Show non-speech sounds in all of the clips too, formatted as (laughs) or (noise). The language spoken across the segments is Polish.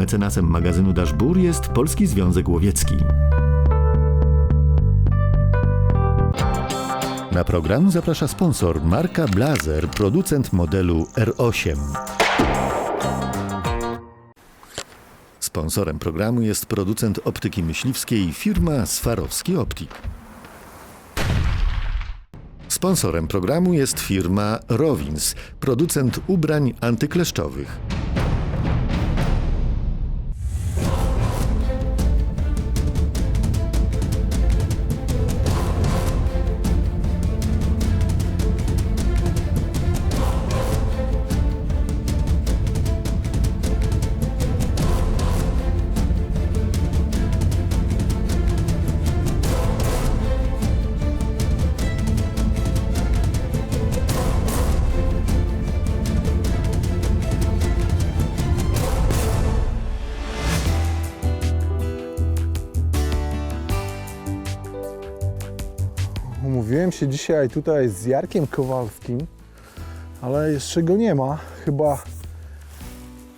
Mecenasem magazynu Daszbur jest Polski Związek Łowiecki. Na program zaprasza sponsor marka Blazer, producent modelu R8. Sponsorem programu jest producent optyki myśliwskiej firma Swarowski Optik. Sponsorem programu jest firma Rowins, producent ubrań antykleszczowych. Umówiłem się dzisiaj tutaj z Jarkiem Kowalskim, ale jeszcze go nie ma. Chyba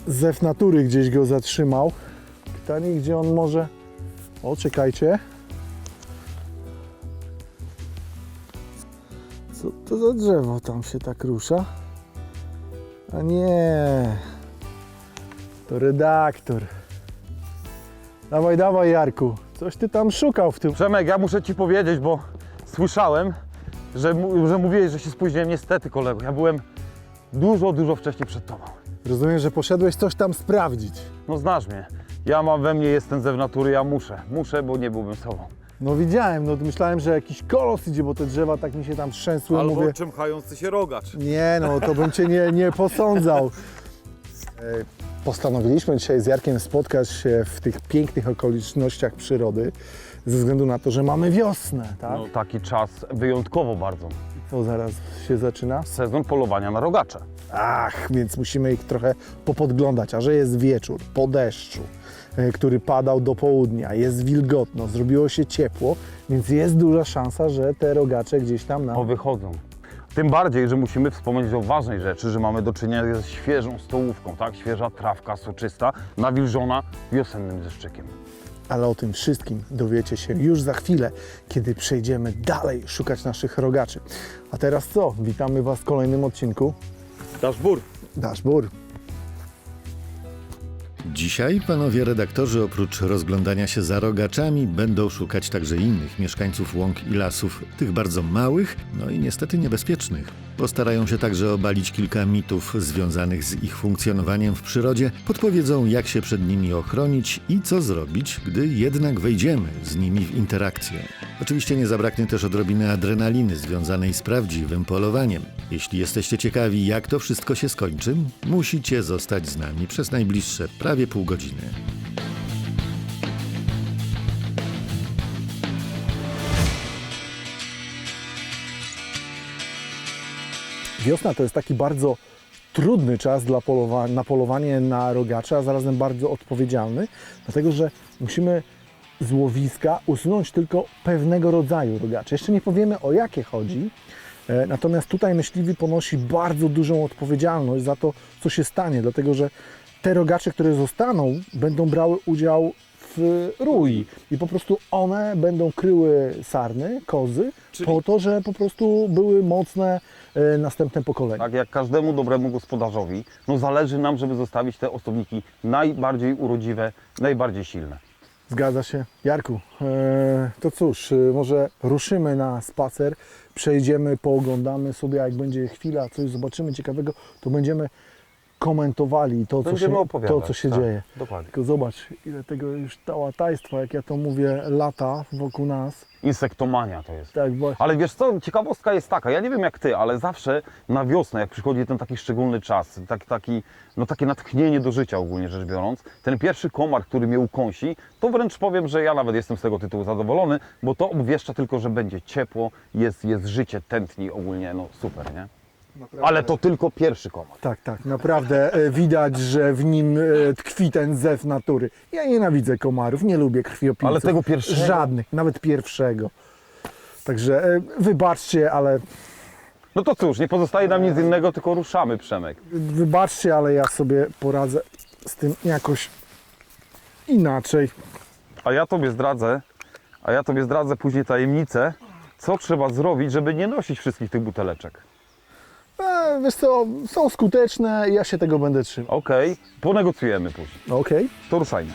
zew natury gdzieś go zatrzymał. Pytanie, gdzie on może... O, czekajcie. Co to za drzewo tam się tak rusza? A nie. To redaktor. Dawaj, dawaj Jarku. Coś ty tam szukał w tym Przemek, ja muszę ci powiedzieć, bo słyszałem, że, że mówiłeś, że się spóźniłem. Niestety, kolego, ja byłem dużo, dużo wcześniej przed tobą. Rozumiem, że poszedłeś coś tam sprawdzić. No znasz mnie. Ja mam we mnie, jestem zew natury, ja muszę. Muszę, bo nie byłbym sobą. No widziałem, no myślałem, że jakiś kolos idzie, bo te drzewa tak mi się tam trzęsły. Mówię, czymchający się rogacz. nie no, to bym Cię nie, nie posądzał. E, Postanowiliśmy dzisiaj z Jarkiem spotkać się w tych pięknych okolicznościach przyrody, ze względu na to, że mamy wiosnę, tak? No, taki czas wyjątkowo bardzo. Co zaraz się zaczyna? Sezon polowania na rogacze. Ach, więc musimy ich trochę popodglądać, a że jest wieczór, po deszczu, e, który padał do południa, jest wilgotno, zrobiło się ciepło, więc jest duża szansa, że te rogacze gdzieś tam nam... Powychodzą. Tym bardziej, że musimy wspomnieć o ważnej rzeczy, że mamy do czynienia ze świeżą stołówką, tak? Świeża trawka soczysta, nawilżona wiosennym deszczykiem. Ale o tym wszystkim dowiecie się już za chwilę, kiedy przejdziemy dalej szukać naszych rogaczy. A teraz co? Witamy Was w kolejnym odcinku Daszbur. Dashbur. Dzisiaj panowie redaktorzy oprócz rozglądania się za rogaczami będą szukać także innych mieszkańców łąk i lasów, tych bardzo małych, no i niestety niebezpiecznych. Postarają się także obalić kilka mitów związanych z ich funkcjonowaniem w przyrodzie, podpowiedzą jak się przed nimi ochronić i co zrobić, gdy jednak wejdziemy z nimi w interakcję. Oczywiście nie zabraknie też odrobiny adrenaliny związanej z prawdziwym polowaniem. Jeśli jesteście ciekawi jak to wszystko się skończy, musicie zostać z nami przez najbliższe prawie pół godziny. Wiosna to jest taki bardzo trudny czas dla polowa- na polowanie na rogacze, a zarazem bardzo odpowiedzialny, dlatego że musimy z łowiska usunąć tylko pewnego rodzaju rogacze. Jeszcze nie powiemy o jakie chodzi, e, natomiast tutaj myśliwy ponosi bardzo dużą odpowiedzialność za to, co się stanie, dlatego że te rogacze, które zostaną, będą brały udział w rui i po prostu one będą kryły sarny, kozy, po to, że po prostu były mocne e, następne pokolenia. Tak jak każdemu dobremu gospodarzowi, no zależy nam, żeby zostawić te osobniki najbardziej urodziwe, najbardziej silne. Zgadza się. Jarku, e, to cóż, e, może ruszymy na spacer, przejdziemy, pooglądamy sobie, jak będzie chwila, coś zobaczymy ciekawego, to będziemy komentowali to, co się, to, co się tak, dzieje. Dokładnie. Tylko zobacz, ile tego już tałatajstwa, jak ja to mówię, lata wokół nas. Insektomania to jest. Tak właśnie. Ale wiesz co, ciekawostka jest taka, ja nie wiem jak ty, ale zawsze na wiosnę, jak przychodzi ten taki szczególny czas, taki, taki, no takie natchnienie do życia ogólnie rzecz biorąc, ten pierwszy komar, który mnie ukąsi, to wręcz powiem, że ja nawet jestem z tego tytułu zadowolony, bo to obwieszcza tylko, że będzie ciepło, jest, jest życie, tętni ogólnie, no super, nie? Ale to tylko pierwszy komar. Tak, tak, naprawdę e, widać, że w nim e, tkwi ten zew natury. Ja nienawidzę komarów, nie lubię krwiopijców. Ale tego pierwszego? Żadnych, nawet pierwszego. Także e, wybaczcie, ale No to cóż, nie pozostaje nam nic innego, tylko ruszamy, Przemek. wybaczcie, ale ja sobie poradzę z tym jakoś inaczej. A ja tobie zdradzę, a ja tobie zdradzę później tajemnicę, co trzeba zrobić, żeby nie nosić wszystkich tych buteleczek. Wiesz co, są skuteczne i ja się tego będę trzymał. Okej, ponegocjujemy później. Okej? To ruszajmy.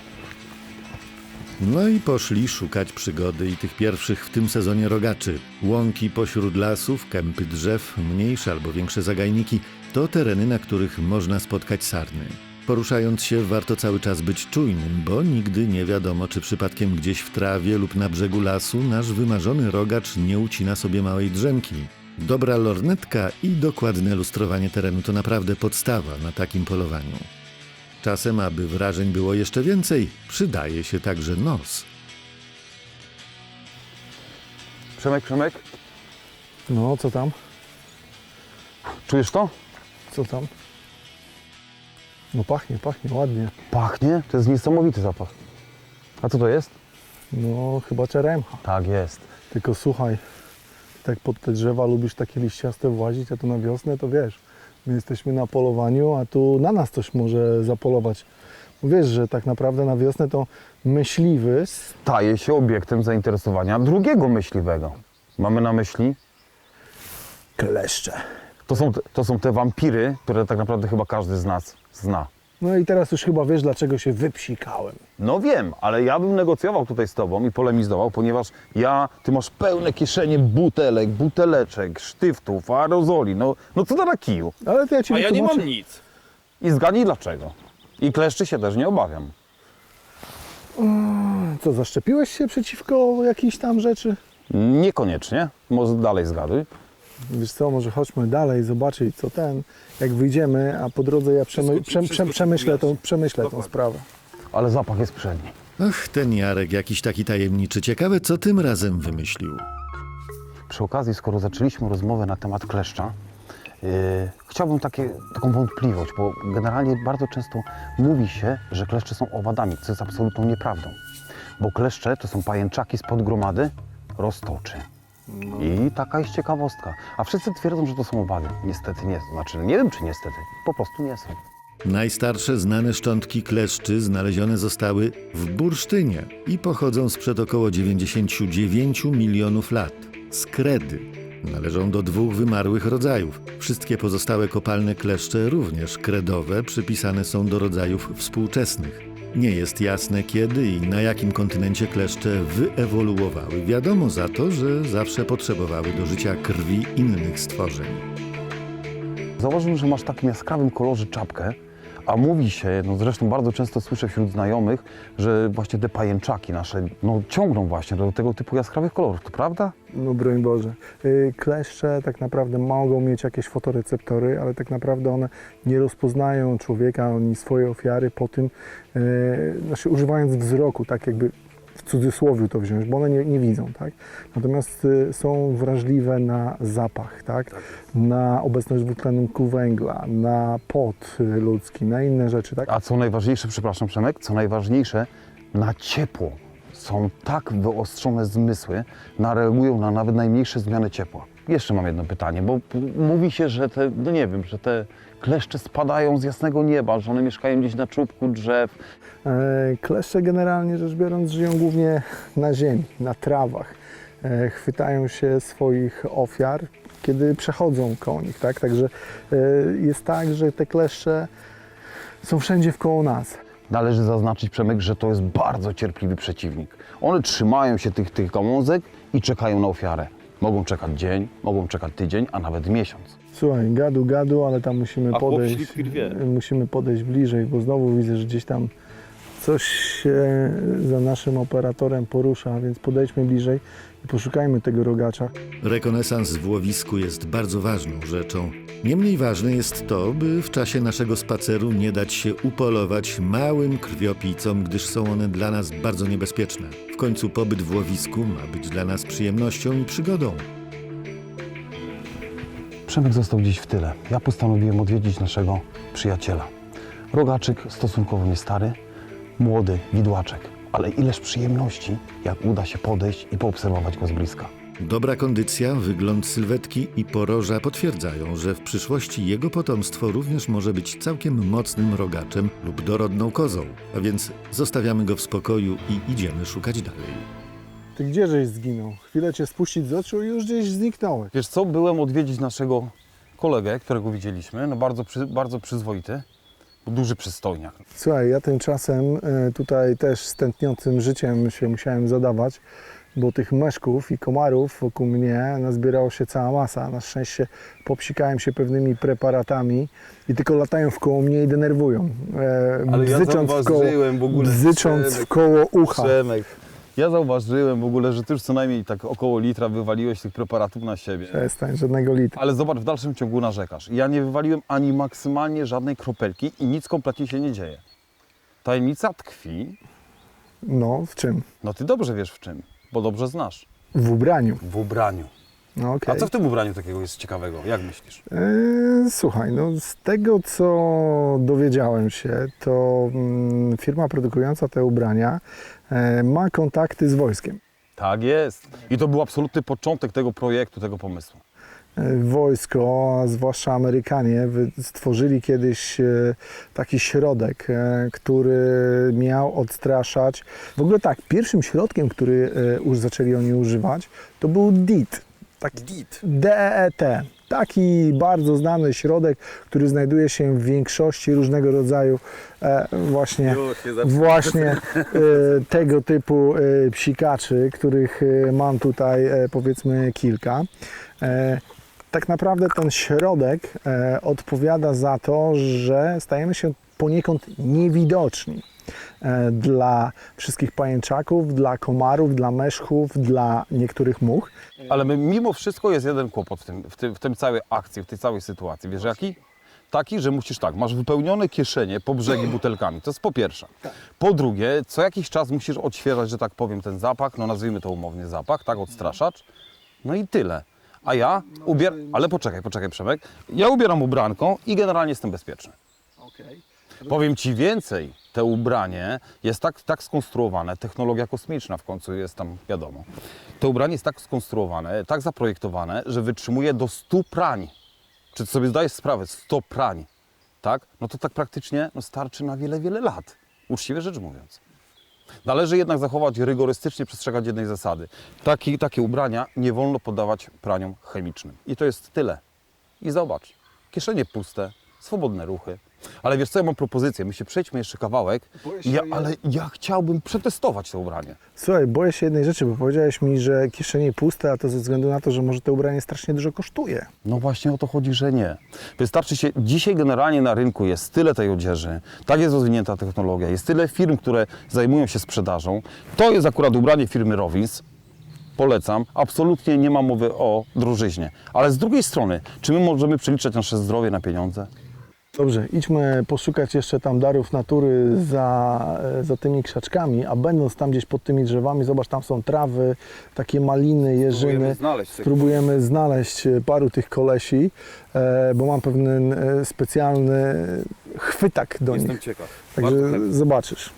No i poszli szukać przygody i tych pierwszych w tym sezonie rogaczy. Łąki pośród lasów, kępy drzew, mniejsze albo większe zagajniki to tereny, na których można spotkać sarny. Poruszając się, warto cały czas być czujnym, bo nigdy nie wiadomo, czy przypadkiem gdzieś w trawie lub na brzegu lasu nasz wymarzony rogacz nie ucina sobie małej drzemki. Dobra lornetka i dokładne lustrowanie terenu to naprawdę podstawa na takim polowaniu. Czasem, aby wrażeń było jeszcze więcej, przydaje się także nos. Przemek, Przemek, No, co tam? czujesz to? Co tam? No pachnie, pachnie, ładnie. Pachnie? To jest niesamowity zapach. A co to jest? No, chyba czeremcha. Tak jest. Tylko słuchaj, tak pod te drzewa lubisz takie liściaste włazić, a tu na wiosnę to wiesz, my jesteśmy na polowaniu, a tu na nas coś może zapolować. Wiesz, że tak naprawdę na wiosnę to myśliwy Staje się obiektem zainteresowania drugiego myśliwego. Mamy na myśli? kleszcze. To są, to są te wampiry, które tak naprawdę chyba każdy z nas zna. No i teraz już chyba wiesz, dlaczego się wypsikałem. No wiem, ale ja bym negocjował tutaj z tobą i polemizował, ponieważ ja, ty masz pełne kieszenie butelek, buteleczek, sztyftów, aerozoli, no, no co to na kiju? Ale to ja ci A ja nie wytłumaczę. mam nic. I zgadnij dlaczego. I kleszczy się też nie obawiam. Co, zaszczepiłeś się przeciwko jakiejś tam rzeczy? Niekoniecznie, może dalej zgaduj. Wiesz co, może chodźmy dalej, zobaczyć co ten, jak wyjdziemy, a po drodze ja przemy, przem, przem, przemyślę, tą, przemyślę tą sprawę. Ale zapach jest przedni. Ach, ten Jarek jakiś taki tajemniczy. Ciekawe, co tym razem wymyślił. Przy okazji, skoro zaczęliśmy rozmowę na temat kleszcza, yy, chciałbym takie, taką wątpliwość, bo generalnie bardzo często mówi się, że kleszcze są owadami, co jest absolutną nieprawdą. Bo kleszcze to są pajęczaki spod gromady roztoczy. I taka jest ciekawostka. A wszyscy twierdzą, że to są owady. Niestety nie. Znaczy, nie wiem czy niestety, po prostu nie są. Najstarsze znane szczątki kleszczy znalezione zostały w bursztynie i pochodzą sprzed około 99 milionów lat. Z kredy. Należą do dwóch wymarłych rodzajów. Wszystkie pozostałe kopalne kleszcze, również kredowe, przypisane są do rodzajów współczesnych. Nie jest jasne kiedy i na jakim kontynencie kleszcze wyewoluowały. Wiadomo za to, że zawsze potrzebowały do życia krwi innych stworzeń. Zauważyłem, że masz w takim jaskrawym kolorze czapkę, a mówi się, no zresztą bardzo często słyszę wśród znajomych, że właśnie te pajęczaki nasze no, ciągną właśnie do tego typu jaskrawych kolorów, to prawda? No broń Boże. Y, Kleszcze tak naprawdę mogą mieć jakieś fotoreceptory, ale tak naprawdę one nie rozpoznają człowieka ani swojej ofiary po tym, y, znaczy używając wzroku, tak jakby w cudzysłowie to wziąć, bo one nie, nie widzą, tak? Natomiast y, są wrażliwe na zapach, tak? Na obecność dwutlenku węgla, na pot y, ludzki, na inne rzeczy, tak? A co najważniejsze, przepraszam Przemek, co najważniejsze, na ciepło. Są tak wyostrzone zmysły, reagują na nawet najmniejsze zmiany ciepła. Jeszcze mam jedno pytanie, bo mówi się, że te, no nie wiem, że te kleszcze spadają z jasnego nieba, że one mieszkają gdzieś na czubku drzew. E, Kleszcze generalnie rzecz biorąc żyją głównie na ziemi, na trawach. E, Chwytają się swoich ofiar, kiedy przechodzą koło nich, tak? Także e, jest tak, że te kleszcze są wszędzie wkoło nas. Należy zaznaczyć, Przemek, że to jest bardzo cierpliwy przeciwnik. One trzymają się tych, tych gałązek i czekają na ofiarę. Mogą czekać dzień, mogą czekać tydzień, a nawet miesiąc. Słuchaj, gadu, gadu, ale tam musimy A chłop podejść, śliwki musimy podejść bliżej, bo znowu widzę, że gdzieś tam coś się za naszym operatorem porusza, więc podejdźmy bliżej poszukajmy tego rogacza. Rekonesans w łowisku jest bardzo ważną rzeczą. Niemniej ważne jest to, by w czasie naszego spaceru nie dać się upolować małym krwiopijcom, gdyż są one dla nas bardzo niebezpieczne. W końcu pobyt w łowisku ma być dla nas przyjemnością i przygodą. Przemek został gdzieś w tyle. Ja postanowiłem odwiedzić naszego przyjaciela. Rogaczyk stosunkowo nie stary, młody widłaczek, ale ileż przyjemności, jak uda się podejść i poobserwować go z bliska. Dobra kondycja, wygląd sylwetki i poroża potwierdzają, że w przyszłości jego potomstwo również może być całkiem mocnym rogaczem lub dorodną kozą. A więc zostawiamy go w spokoju i idziemy szukać dalej. Ty gdzieżeś zginął? Chwilę cię spuścić z oczu i już gdzieś zniknąłeś. Wiesz co, byłem odwiedzić naszego kolegę, którego widzieliśmy, no bardzo, przy, bardzo przyzwoity, duży przystojniak. Słuchaj, ja tymczasem e, tutaj też z tętniącym życiem się musiałem zadawać, bo tych meszków i komarów wokół mnie nazbierało się cała masa. Na szczęście popsikałem się pewnymi preparatami i tylko latają w koło mnie i denerwują. E, Ale ja bzycząc w koło, w ogóle, bzycząc w koło ucha. Przemek, ja zauważyłem w ogóle, że ty już co najmniej tak około litra wywaliłeś tych preparatów na siebie. Przestań, żadnego litra. Ale zobacz, w dalszym ciągu narzekasz. Ja nie wywaliłem ani maksymalnie żadnej kropelki i nic kompletnie się nie dzieje. Tajemnica tkwi, No, w czym? no ty dobrze wiesz w czym, bo dobrze znasz. W ubraniu. W ubraniu. No, A okej. co w tym ubraniu takiego jest ciekawego? Jak myślisz? E, Słuchaj, no z tego co dowiedziałem się, to mm, firma produkująca te ubrania ma kontakty z wojskiem. Tak jest. I to był absolutny początek tego projektu, tego pomysłu. E, Wojsko, a zwłaszcza Amerykanie, stworzyli kiedyś e, taki środek, e, który miał odstraszać. W ogóle tak, pierwszym środkiem, który e, już zaczęli oni używać, to był DEET. Taki Git. DEET. Taki bardzo znany środek, który znajduje się w większości różnego rodzaju e, właśnie, właśnie e, tego typu e, psikaczy, których mam tutaj powiedzmy kilka. Tak naprawdę ten środek odpowiada za to, że stajemy się poniekąd niewidoczni dla wszystkich pajęczaków, dla komarów, dla meszchów, dla niektórych much. Ale my, mimo wszystko jest jeden kłopot w tym, w, tym, w tym całej akcji, w tej całej sytuacji. Wiesz jaki? Taki, że musisz tak, masz wypełnione kieszenie po brzegi butelkami. To jest po pierwsze. Po drugie, co jakiś czas musisz odświeżać, że tak powiem, ten zapach, no nazwijmy to umownie zapach, tak, odstraszacz. No i tyle. A ja ubieram, ale poczekaj, poczekaj Przemek, ja ubieram ubranką i generalnie jestem bezpieczny. Powiem Ci więcej, te ubranie jest tak, tak skonstruowane, technologia kosmiczna w końcu jest tam, wiadomo. To ubranie jest tak skonstruowane, tak zaprojektowane, że wytrzymuje do 100 prań. Czy ty sobie zdajesz sprawę, 100 prań, tak? No to tak praktycznie no, starczy na wiele, wiele lat, uczciwie rzecz mówiąc. Należy jednak zachować rygorystycznie przestrzegać jednej zasady. Taki, takie ubrania nie wolno poddawać praniom chemicznym. I to jest tyle. I zobacz, kieszenie puste, swobodne ruchy. Ale wiesz co, ja mam propozycję, my się przejdźmy jeszcze kawałek, ja, ale ja chciałbym przetestować to ubranie. Słuchaj, boję się jednej rzeczy, bo powiedziałeś mi, że kieszenie puste, a to ze względu na to, że może to ubranie strasznie dużo kosztuje. No właśnie o to chodzi, że nie. Wystarczy się, dzisiaj generalnie na rynku jest tyle tej odzieży, tak jest rozwinięta technologia, jest tyle firm, które zajmują się sprzedażą. To jest akurat ubranie firmy Rowins, polecam, absolutnie nie ma mowy o drożyźnie. Ale z drugiej strony, czy my możemy przeliczać nasze zdrowie na pieniądze? Dobrze, idźmy poszukać jeszcze tam darów natury za, za tymi krzaczkami, a będąc tam gdzieś pod tymi drzewami, zobacz, tam są trawy, takie maliny, jeżyny. znaleźć tych- Spróbujemy znaleźć e, paru tych kolesi, e, bo mam pewien e, specjalny chwytak do nich. ciekaw. Także zobaczysz.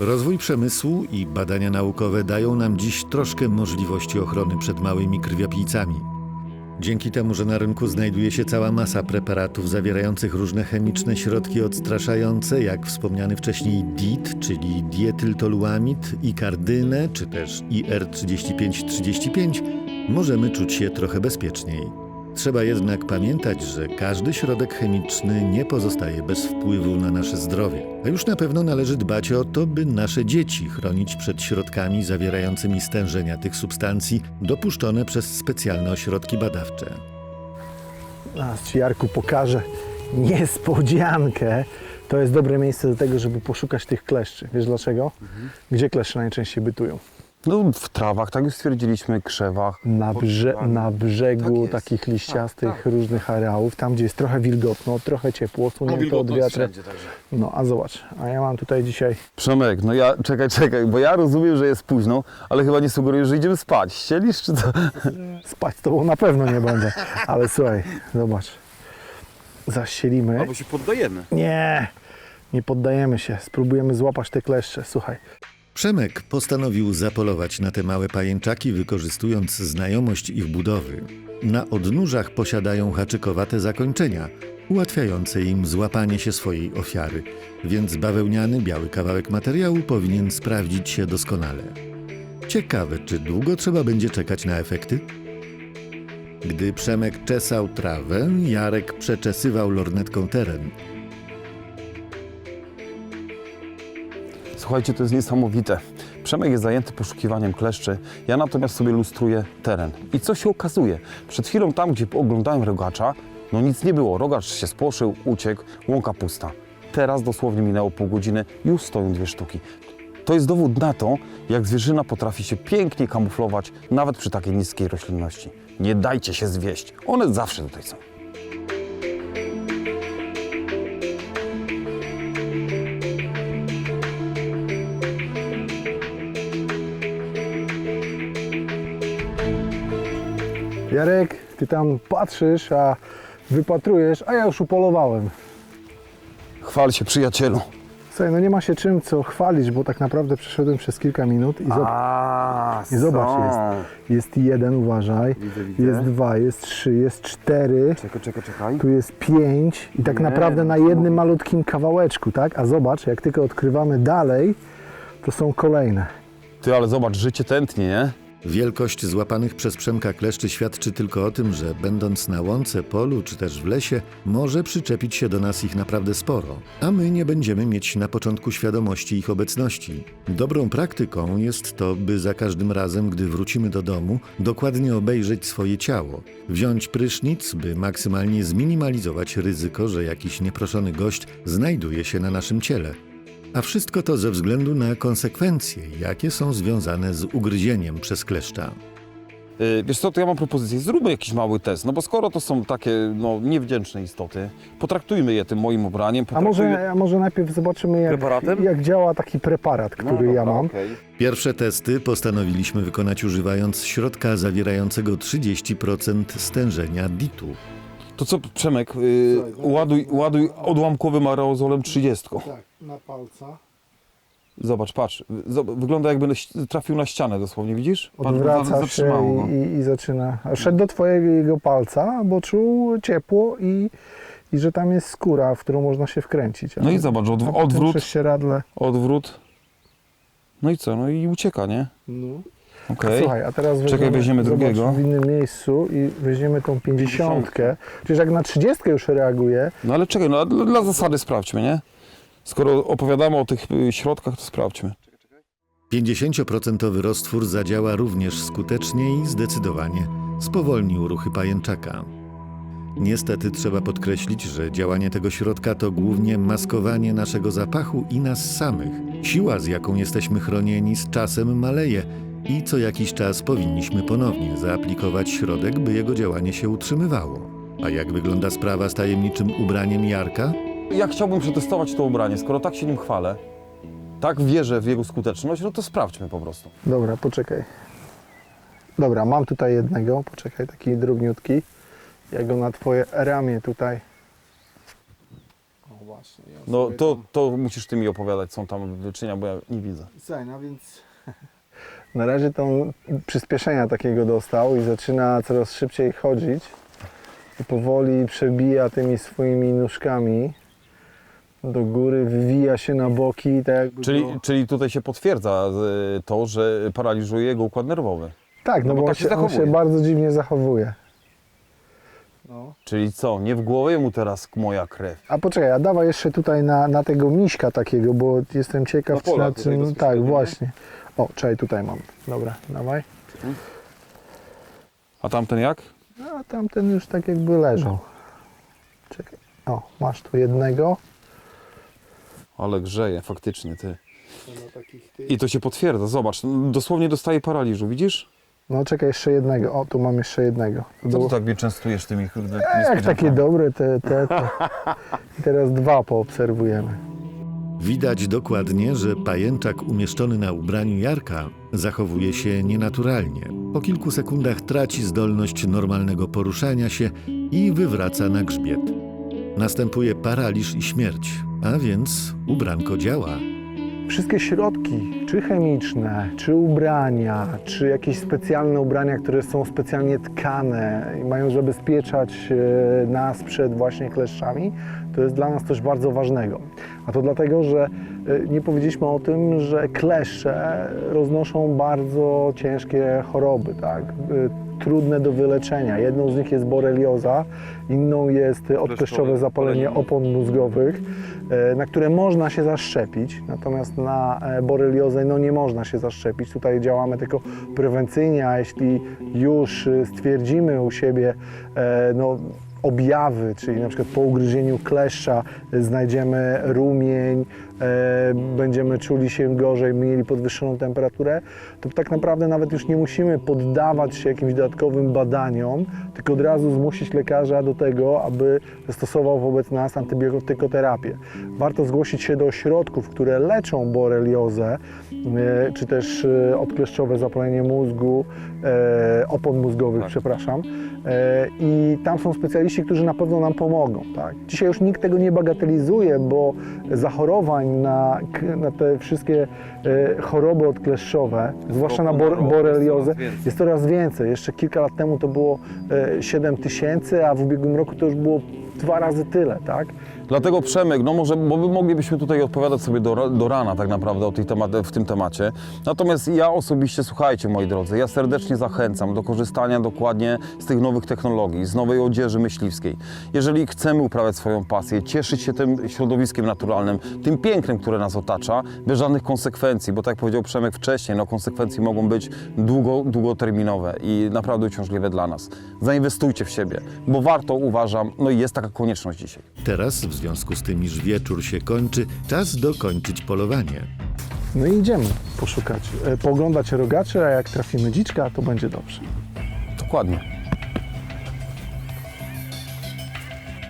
Rozwój przemysłu i badania naukowe dają nam dziś troszkę możliwości ochrony przed małymi krwiopijcami. Dzięki temu, że na rynku znajduje się cała masa preparatów zawierających różne chemiczne środki odstraszające, jak wspomniany wcześniej DIT, czyli dietyltoluamid, i kardynę, czy też IR3535, możemy czuć się trochę bezpieczniej. Trzeba jednak pamiętać, że każdy środek chemiczny nie pozostaje bez wpływu na nasze zdrowie. A już na pewno należy dbać o to, by nasze dzieci chronić przed środkami zawierającymi stężenia tych substancji dopuszczone przez specjalne ośrodki badawcze. Zaraz Ci Jarku pokażę niespodziankę. To jest dobre miejsce do tego, żeby poszukać tych kleszczy. Wiesz dlaczego? Gdzie kleszcze najczęściej bytują? No w trawach, tak już stwierdziliśmy, krzewach. Na, brze na brzegu Tak takich liściastych Tak, tak. różnych areałów, tam gdzie jest trochę wilgotno, trochę ciepło, słonięto od wiatra. No a zobacz, a ja mam tutaj dzisiaj Przemek, no ja, czekaj, czekaj, bo ja rozumiem, że jest późno, ale chyba nie sugerujesz, że idziemy spać. Ścielisz czy co? (laughs) spać z tobą na pewno nie będę, ale słuchaj, zobacz, zasielimy. się poddajemy. Nie, nie poddajemy się, spróbujemy złapać te kleszcze, słuchaj. Przemek postanowił zapolować na te małe pajęczaki, wykorzystując znajomość ich budowy. Na odnóżach posiadają haczykowate zakończenia, ułatwiające im złapanie się swojej ofiary, więc bawełniany biały kawałek materiału powinien sprawdzić się doskonale. Ciekawe, czy długo trzeba będzie czekać na efekty? Gdy Przemek czesał trawę, Jarek przeczesywał lornetką teren. Słuchajcie, to jest niesamowite. Przemek jest zajęty poszukiwaniem kleszczy, ja natomiast sobie lustruję teren. I co się okazuje? Przed chwilą tam, gdzie oglądałem rogacza, no nic nie było. Rogacz się spłoszył, uciekł, łąka pusta. Teraz dosłownie minęło pół godziny, już stoją dwie sztuki. To jest dowód na to, jak zwierzyna potrafi się pięknie kamuflować, nawet przy takiej niskiej roślinności. Nie dajcie się zwieść, one zawsze tutaj są. Jarek, ty tam patrzysz, a wypatrujesz, a ja już upolowałem. Chwal się, przyjacielu. Słuchaj, no nie ma się czym co chwalić, bo tak naprawdę przeszedłem przez kilka minut i zobacz, A, i zobacz jest. Jest jeden, uważaj, Widzę, widzę. jest dwa, jest trzy, jest cztery, Czekaj, czekaj, czekaj. tu jest pięć i tak Nie, naprawdę na no, jednym malutkim kawałeczku, tak? A zobacz, jak tylko odkrywamy dalej, to są kolejne. Ty, ale zobacz, życie tętnie, nie? Wielkość złapanych przez Przemka kleszczy świadczy tylko o tym, że będąc na łące, polu czy też w lesie, może przyczepić się do nas ich naprawdę sporo, a my nie będziemy mieć na początku świadomości ich obecności. Dobrą praktyką jest to, by za każdym razem, gdy wrócimy do domu, dokładnie obejrzeć swoje ciało, wziąć prysznic, by maksymalnie zminimalizować ryzyko, że jakiś nieproszony gość znajduje się na naszym ciele. A wszystko to ze względu na konsekwencje, jakie są związane z ugryzieniem przez kleszcza. Yy, wiesz co, to ja mam propozycję, zróbmy jakiś mały test, no bo skoro to są takie no, niewdzięczne istoty, potraktujmy je tym moim ubraniem. A potraktujmy- może, a może najpierw zobaczymy, jak, Preparatem? jak działa taki preparat, No, który ja dobra, mam. okej. Pierwsze testy postanowiliśmy wykonać używając środka zawierającego 30% stężenia ditu. To co, Przemek, yy, ładuj, ładuj odłamkowym aerozolem 30. Tak, na palca. Zobacz, patrz, zob- wygląda jakby ś- trafił na ścianę dosłownie, widzisz? Odwraca się go. i, i, i zaczyna. A Szedł do twojego palca, bo czuł ciepło i, i że tam jest skóra, w którą można się wkręcić. No i zobacz, odw- odwrót, Prześcieradle. odwrót. No i co, no i ucieka, nie? No. Okej. Słuchaj, a teraz Czekaj, weźmiemy, weźmiemy zobacz, drugiego. w innym miejscu i weźmiemy tą pięćdziesiątkę. Przecież jak na trzydziestkę już reaguje, No ale czekaj, no dla, dla zasady sprawdźmy, nie? Skoro opowiadamy o tych y, środkach, to sprawdźmy. 50% roztwór zadziała również skutecznie i zdecydowanie spowolnił ruchy pajęczaka. Niestety trzeba podkreślić, że działanie tego środka to głównie maskowanie naszego zapachu i nas samych. Siła, z jaką jesteśmy chronieni, z czasem maleje i co jakiś czas powinniśmy ponownie zaaplikować środek, by jego działanie się utrzymywało. A jak wygląda sprawa z tajemniczym ubraniem Jarka? Ja chciałbym przetestować to ubranie, skoro tak się nim chwalę, tak wierzę w jego skuteczność, no to sprawdźmy po prostu. Dobra, poczekaj. Dobra, mam tutaj jednego, poczekaj, taki drobniutki. Ja go na twoje ramię tutaj. O właśnie. Ja No sobie to, to musisz ty mi opowiadać, co on tam wyczynia, bo ja nie widzę. Słuchaj, no więc... Na razie to przyspieszenia takiego dostał i zaczyna coraz szybciej chodzić. I powoli przebija tymi swoimi nóżkami do góry, wywija się na boki, tak jakby Czyli, go... czyli tutaj się potwierdza y, to, że paraliżuje jego układ nerwowy. Tak, no, no bo bo, tak on, się on zachowuje. się bardzo dziwnie zachowuje. No. Czyli co, nie w głowie mu teraz moja krew. A poczekaj, a dawaj jeszcze tutaj na, na tego miśka takiego, bo jestem ciekaw, Na na czym... Tak, nie? O, czekaj, tutaj mam. Dobra, dawaj. A tamten jak? No, a tamten już tak jakby leżał. Czekaj. O, masz tu jednego. Ale grzeje, faktycznie, ty. I to się potwierdza, zobacz, dosłownie dostaje paraliżu, widzisz? No czekaj, jeszcze jednego. O, tu mam jeszcze jednego. To Co było- ty tak mnie częstujesz tymi kurde E, jak takie dobre te, te, te. I (laughs) teraz dwa poobserwujemy. Widać dokładnie, że pajęczak umieszczony na ubraniu Jarka zachowuje się nienaturalnie. Po kilku sekundach traci zdolność normalnego poruszania się i wywraca na grzbiet. Następuje paraliż i śmierć, a więc ubranko działa. wszystkie środki, czy chemiczne, czy ubrania, czy jakieś specjalne ubrania, które są specjalnie tkane i mają zabezpieczać e, nas przed właśnie kleszczami, to jest dla nas coś bardzo ważnego. A to dlatego, że e, nie powiedzieliśmy o tym, że kleszcze roznoszą bardzo ciężkie choroby, tak? E, trudne do wyleczenia. Jedną z nich jest borelioza, inną jest odkleszczowe zapalenie opon mózgowych, e, na które można się zaszczepić, natomiast na e, boreliozę no nie można się zaszczepić. Tutaj działamy tylko prewencyjnie, a jeśli już stwierdzimy u siebie e, no, objawy, czyli na przykład po ugryzieniu kleszcza e, znajdziemy rumień, będziemy czuli się gorzej, mieli podwyższoną temperaturę, to tak naprawdę nawet już nie musimy poddawać się jakimś dodatkowym badaniom, tylko od razu zmusić lekarza do tego, aby stosował wobec nas antybiotykoterapię. Warto zgłosić się do ośrodków, które leczą boreliozę, e, czy też e, odkleszczowe zapalenie mózgu, e, opon mózgowych, przepraszam. E, I tam są specjaliści, którzy na pewno nam pomogą. Tak? Dzisiaj już nikt tego nie bagatelizuje, bo zachorowań na, na te wszystkie e, choroby odkleszczowe, zwłaszcza na chorób boreliozę, jest coraz więcej. Jeszcze kilka lat temu to było e, 7 tysięcy, a w ubiegłym roku to już było dwa razy tyle. Tak? Dlatego Przemek, no może, bo my moglibyśmy tutaj odpowiadać sobie do, do rana tak naprawdę o tej temat, w tym temacie. Natomiast ja osobiście, słuchajcie moi drodzy, ja serdecznie zachęcam do korzystania dokładnie z tych nowych technologii, z nowej odzieży myśliwskiej. Jeżeli chcemy uprawiać swoją pasję, cieszyć się tym środowiskiem naturalnym, tym pięknem, które nas otacza, bez żadnych konsekwencji, bo tak jak powiedział Przemek wcześniej, no konsekwencje mogą być długo, długoterminowe i naprawdę uciążliwe dla nas. Zainwestujcie w siebie, bo warto, uważam, no i jest taka konieczność dzisiaj. Teraz, w związku z tym, iż wieczór się kończy, czas dokończyć polowanie. No i idziemy poszukać, e, pooglądać rogaczy, a jak trafimy dziczka, to będzie dobrze. Dokładnie.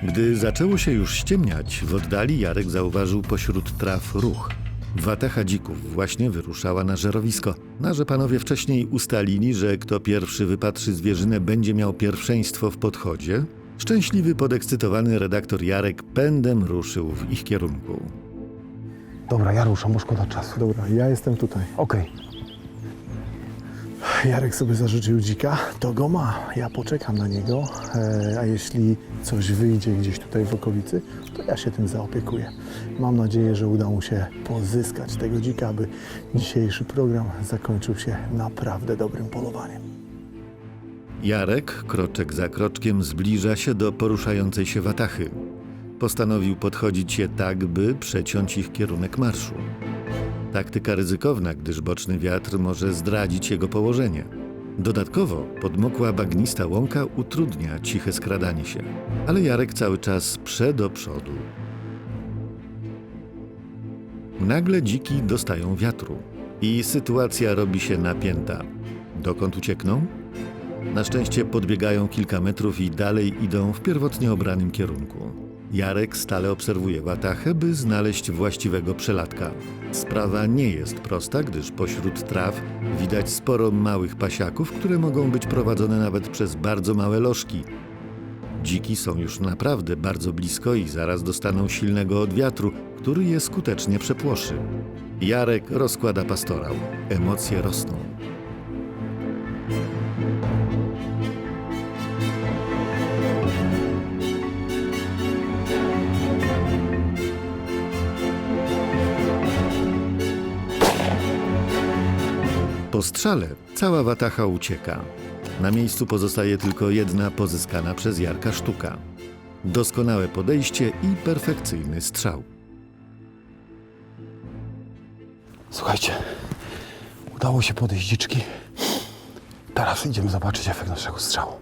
Gdy zaczęło się już ściemniać, w oddali Jarek zauważył pośród traw ruch. Watacha dzików właśnie wyruszała na żerowisko. Na że panowie wcześniej ustalili, że kto pierwszy wypatrzy zwierzynę będzie miał pierwszeństwo w podchodzie, szczęśliwy, podekscytowany redaktor Jarek pędem ruszył w ich kierunku. Dobra, ja ruszam, bo szkoda czasu. Dobra, ja jestem tutaj. Okej. Jarek sobie zażyczył dzika, to go ma. Ja poczekam na niego, e, a jeśli coś wyjdzie gdzieś tutaj w okolicy, to ja się tym zaopiekuję. Mam nadzieję, że uda mu się pozyskać tego dzika, aby dzisiejszy program zakończył się naprawdę dobrym polowaniem. Jarek, kroczek za kroczkiem, zbliża się do poruszającej się watachy. Postanowił podchodzić je tak, by przeciąć ich kierunek marszu. Taktyka ryzykowna, gdyż boczny wiatr może zdradzić jego położenie. Dodatkowo podmokła bagnista łąka utrudnia ciche skradanie się, ale Jarek cały czas prze do przodu. Nagle dziki dostają wiatru i sytuacja robi się napięta. Dokąd uciekną? Na szczęście podbiegają kilka metrów i dalej idą w pierwotnie obranym kierunku. Jarek stale obserwuje watachę, by znaleźć właściwego przelatka. Sprawa nie jest prosta, gdyż pośród traw widać sporo małych pasiaków, które mogą być prowadzone nawet przez bardzo małe lożki. Dziki są już naprawdę bardzo blisko i zaraz dostaną silnego odwiatru, który je skutecznie przepłoszy. Jarek rozkłada pastorał. Emocje rosną. Strzale cała watacha ucieka. Na miejscu pozostaje tylko jedna pozyskana przez Jarka sztuka. Doskonałe podejście i perfekcyjny strzał. Słuchajcie, udało się podejść dziczki. Teraz idziemy zobaczyć efekt naszego strzału.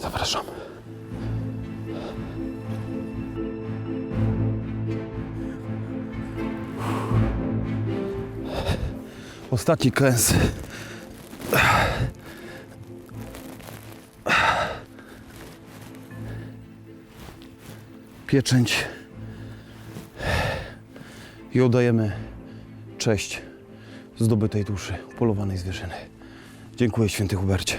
Zapraszam. Ostatni kęs. Pieczęć. I oddajemy cześć zdobytej duszy, upolowanej zwierzyny. Dziękuję święty Hubercie.